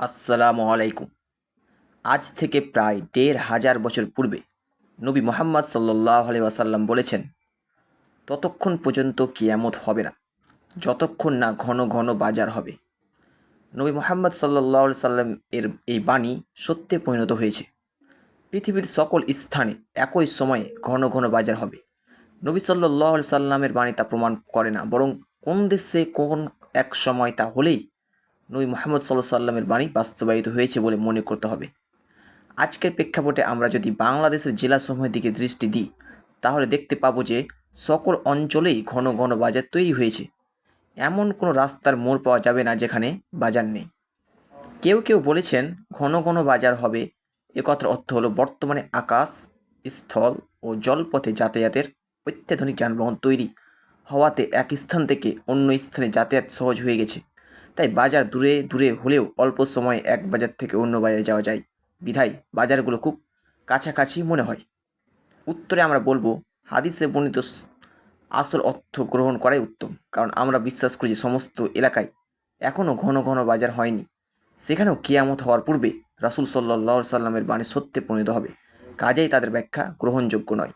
আসসালামু আলাইকুম। আজ থেকে প্রায় দেড় হাজার বছর পূর্বে নবী মোহাম্মদ সাল্লাহ আলি ওয়াসাল্লাম বলেছেন, ততক্ষণ পর্যন্ত কিয়ামত হবে না, যতক্ষণ না ঘন ঘন বাজার হবে। নবী মোহাম্মদ সাল্লাহ সাল্লাম এর এই বাণী সত্যে পরিণত হয়েছে। পৃথিবীর সকল স্থানে একই সময়ে ঘন ঘন বাজার হবে। নবী সাল্লাহ সাল্লামের বাণী তা প্রমাণ করে না, বরং কোন দেশে কোন এক সময় তা হলেই নবী মোহাম্মদ সাল্লাহ সাল্লামের বাণী বাস্তবায়িত হয়েছে বলে মনে করতে হবে। আজকের প্রেক্ষাপটে আমরা যদি বাংলাদেশের জেলাসমূহের দিকে দৃষ্টি দিই, তাহলে দেখতে পাবো যে সকল অঞ্চলেই ঘন ঘন বাজার তৈরি হয়েছে। এমন কোনো রাস্তার মোড় পাওয়া যাবে না যেখানে বাজার নেই। কেউ কেউ বলেছেন ঘন ঘন বাজার হবে, এ কথার অর্থ হলো বর্তমানে আকাশ, স্থল ও জলপথে যাতায়াতের অত্যাধুনিক যানবাহন তৈরি হওয়াতে এক স্থান থেকে অন্য স্থানে যাতায়াত সহজ হয়ে গেছে। তাই বাজার দূরে দূরে হলেও অল্প সময়ে এক বাজার থেকে অন্য বাজারে যাওয়া যায়। বিধায় বাজারগুলো খুব কাছাকাছি মনে হয়। উত্তরে আমরা বলব, হাদিসে বর্ণিত আসল অর্থ গ্রহণ করাই উত্তম। কারণ আমরা বিশ্বাস করি যে সমস্ত এলাকায় এখনও ঘন ঘন বাজার হয়নি। সেখানেও কিয়ামত হওয়ার পূর্বে রাসুল সাল্লাহ সাল্লামের বাণী সত্যে পরিণত হবে। কাজেই তাদের ব্যাখ্যা গ্রহণযোগ্য নয়।